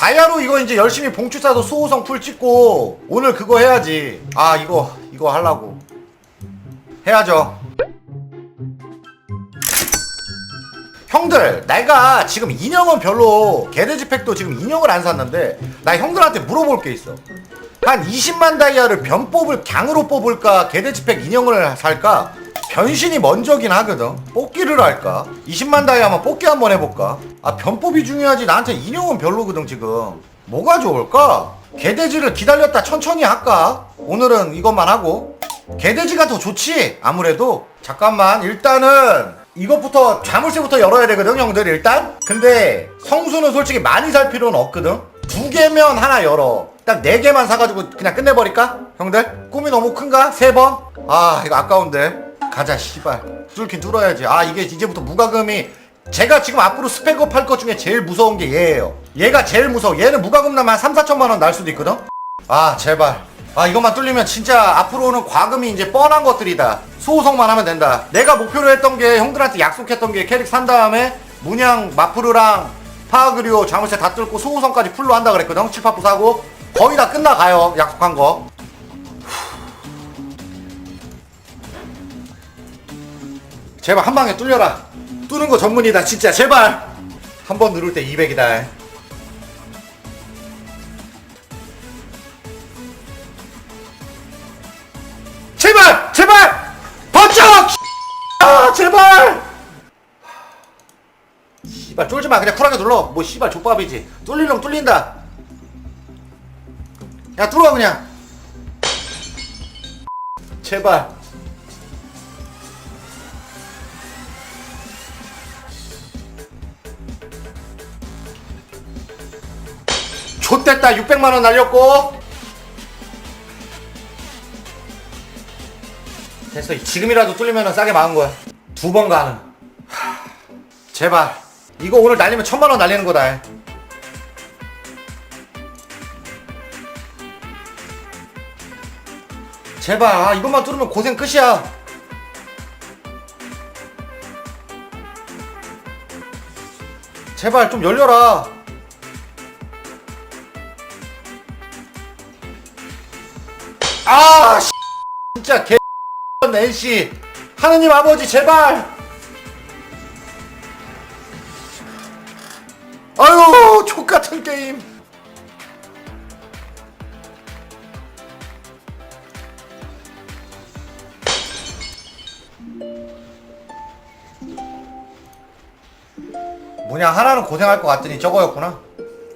다이아로 이거 이제 열심히 봉추 싸서 수호성 풀 찍고 오늘 그거 해야지. 아 이거 이거 하려고. 해야죠. 형들 내가 지금 인형은 별로 개돼지 팩도 지금 인형을 안 샀는데 나 형들한테 물어볼 게 있어. 한 20만 다이아를 변 뽑을 강으로 뽑을까 개돼지 팩 인형을 살까 변신이 먼저긴 하거든. 뽑기를 할까? 20만 다이아만 뽑기 한번 해볼까? 아 변뽑이 중요하지. 나한테 인형은 별로거든 지금. 뭐가 좋을까? 개돼지를 기다렸다 천천히 할까? 오늘은 이것만 하고. 개돼지가 더 좋지? 아무래도. 잠깐만 일단은 이것부터 자물쇠부터 열어야 되거든 형들 일단. 근데 성수는 솔직히 많이 살 필요는 없거든. 두 개면 하나 열어. 딱 네 개만 사가지고 그냥 끝내버릴까? 형들 꿈이 너무 큰가? 세 번 아 이거 아까운데 가자 씨발. 뚫긴 뚫어야지. 아 이게 이제부터 무과금이 제가 지금 앞으로 스펙업 할 것 중에 제일 무서운 게 얘예요. 얘가 제일 무서워. 얘는 무과금 나면 한 3, 4천만 원 날 수도 있거든? 아 제발. 아 이것만 뚫리면 진짜 앞으로는 과금이 이제 뻔한 것들이다. 소호성만 하면 된다. 내가 목표로 했던 게 형들한테 약속했던 게 캐릭 산 다음에 문양 마프르랑 파그리오 자물쇠 다 뚫고 소호성까지 풀로 한다 그랬거든? 7파프 사고? 거의 다 끝나가요 약속한 거 제발 한 방에 뚫려라. 뚫는 거 전문이다 진짜. 제발. 한 번 누를 때 200이다. 제발! 제발! 번쩍! 아 제발! 씨발 쫄지 마. 그냥 쿨하게 눌러. 뭐 씨발 족밥이지. 뚫리면 뚫린다. 야 뚫어 그냥. 제발 됐다. 600만원 날렸고. 됐어. 지금이라도 뚫리면 싸게 막은 거야. 두 번 가는. 하, 제발. 이거 오늘 날리면 천만원 날리는 거다. 제발. 아, 이것만 뚫으면 고생 끝이야. 제발 좀 열려라 아 씨, 진짜 개 NC 하느님 아버지 제발. 아유 족같은 게임. 뭐냐 하나는 고생할 것 같더니 저거였구나.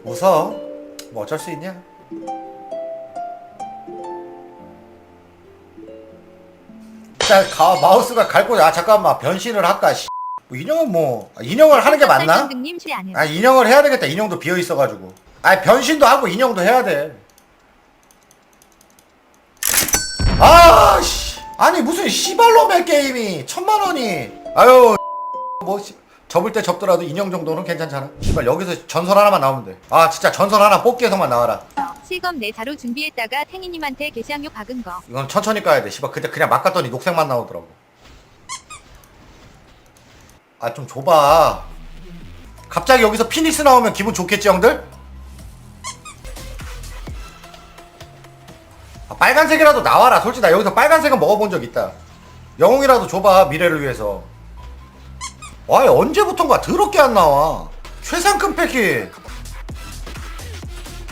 웃어 뭐 어쩔 수 있냐 자 가, 마우스가 갈 거야 아 잠깐만 변신을 할까 씨. 뭐 인형은 뭐 아, 인형을 하는 게 맞나? 님. 아 인형을 해야 되겠다 인형도 비어 있어가지고 아 변신도 하고 인형도 해야 돼 아, 씨. 아니, 무슨 씨발로의 게임이 천만 원이. 아유, 뭐, 씨, 접을 때 접더라도 인형 정도는 괜찮잖아. 씨발, 여기서 전설 하나만 나오면 돼. 아, 진짜 전설 하나 뽑기에서만 나와라. 실검 내 자로 준비했다가 탱이님한테 게시항요 박은 거. 이건 천천히 까야 돼. 씨발, 그때 그냥 막 갔더니 녹색만 나오더라고. 아, 좀 줘봐. 갑자기 여기서 피닉스 나오면 기분 좋겠지, 형들? 아, 빨간색이라도 나와라. 솔직히 나 여기서 빨간색은 먹어본 적 있다. 영웅이라도 줘봐, 미래를 위해서. 와, 언제부턴가 더럽게 안 나와. 최상급 패키.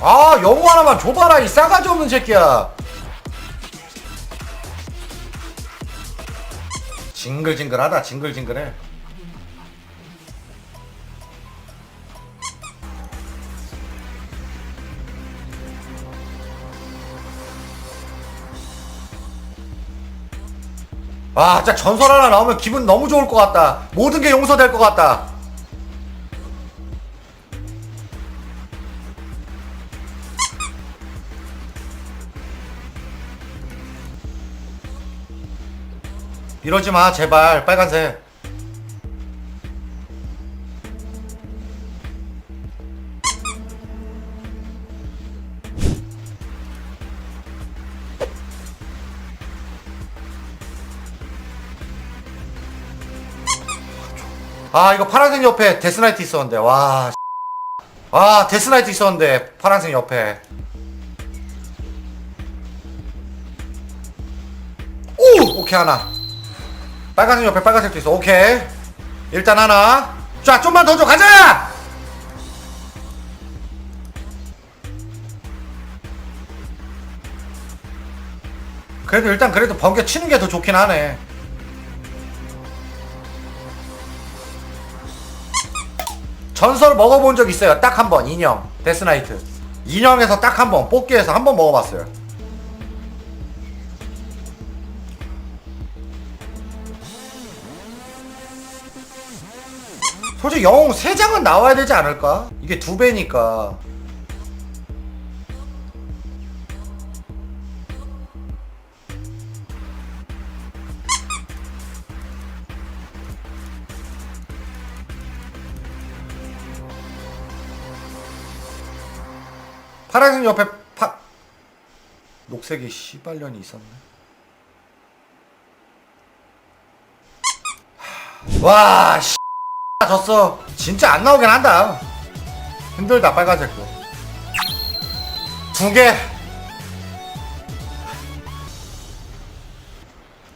아, 영웅 하나만 줘봐라, 이 싸가지 없는 새끼야. 징글징글하다, 징글징글해. 아, 진짜 전설 하나 나오면 기분 너무 좋을 것 같다. 모든 게 용서될 것 같다. 이러지 마, 제발. 빨간색. 아, 이거 파란색 옆에 데스나이트 있었는데, 와. 아 데스나이트 있었는데 파란색 옆에 오 오케이 하나 빨간색 옆에 빨간색도 있어. 오케이. 일단 하나. 자 좀만 더 줘. 가자! 그래도 일단 그래도 번개 치는 게 더 좋긴 하네. 전설 먹어본 적 있어요. 딱 한 번. 인형. 데스나이트. 인형에서 딱 한 번. 뽑기에서 한 번 먹어봤어요 솔직히 영웅 3장은 나와야 되지 않을까? 이게 두 배니까 파란색 옆에 파 녹색이 씨발년이 있었네 하, 와 씨. 졌어. 진짜 안 나오긴 한다. 힘들다 빨간색도 두개.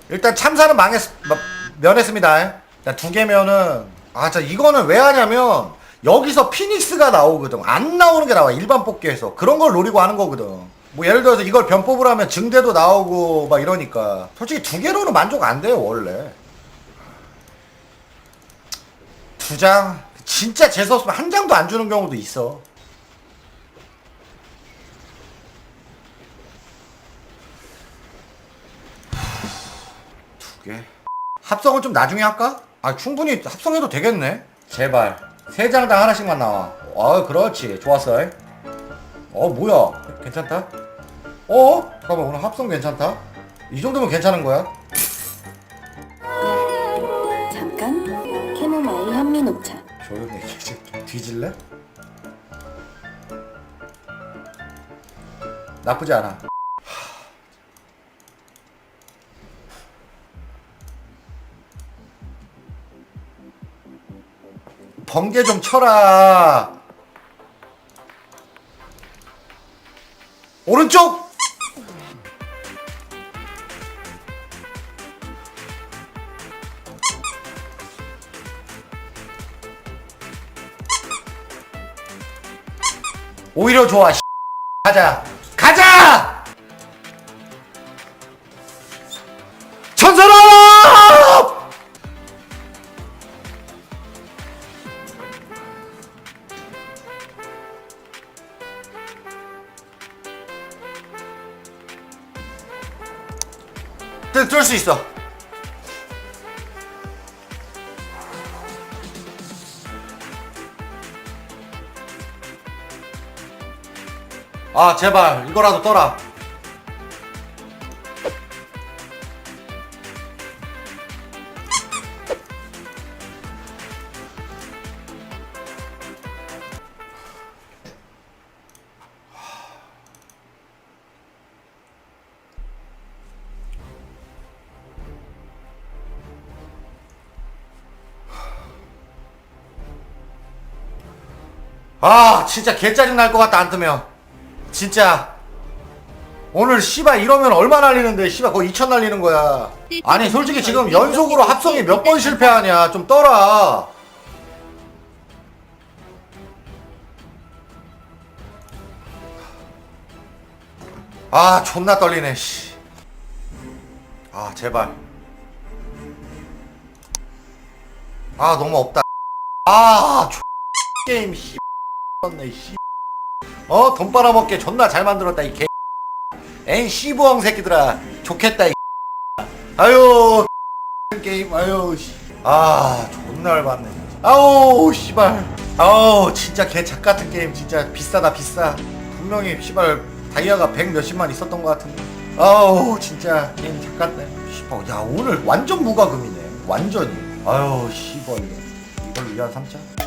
일단 참사는 망했 마- 면했습니다. 일단 두 개면은 아 진짜 이거는 왜 하냐면 여기서 피닉스가 나오거든. 안 나오는 게 나와 일반 뽑기에서. 그런 걸 노리고 하는 거거든. 뭐 예를 들어서 이걸 변 뽑으라면 증대도 나오고 막 이러니까. 솔직히 두 개로는 만족 안 돼요 원래 두 장? 진짜 재수 없으면 한 장도 안 주는 경우도 있어. 두 개? 합성은 좀 나중에 할까? 아 충분히 합성해도 되겠네. 제발. 세 장당 하나씩만 나와. 아 그렇지. 좋았어. 어 뭐야? 괜찮다? 어? 잠깐만 오늘 합성 괜찮다? 이 정도면 괜찮은 거야? 조용히 좀 뒤질래? 나쁘지 않아. 번개 좀 쳐라. 오른쪽 오히려 좋아 씨. 가자. 가자! 전설아 뜰수 있어 아 제발 이거라도 떠라. 아 진짜 개짜증 날 것 같다 안 뜨면 진짜. 오늘 씨발 이러면 얼마 날리는데 씨발 거의 2천 날리는 거야. 아니 솔직히 지금 연속으로 합성이 몇 번 실패하냐. 좀 떠라. 아 존나 떨리네 씨. 아 제발. 아 너무 없다. 아 X 게임 씨. 네 씨. 어? 돈 빨아먹게 존나 잘 만들었다 이 개. 엔 씨부엉 새끼들아. 좋겠다 이 아유 게임. 아유 씨. 아 존나 열받네. 아우 씨발. 아우 진짜 개 작 같은 게임. 진짜 비싸다 비싸. 분명히 씨발 다이아가 100 몇십만 있었던 것 같은데. 아우 진짜 게임 작 같네. 씨발 야 오늘 완전 무과금이네. 완전히. 아유 씨발. 이걸 위한 3차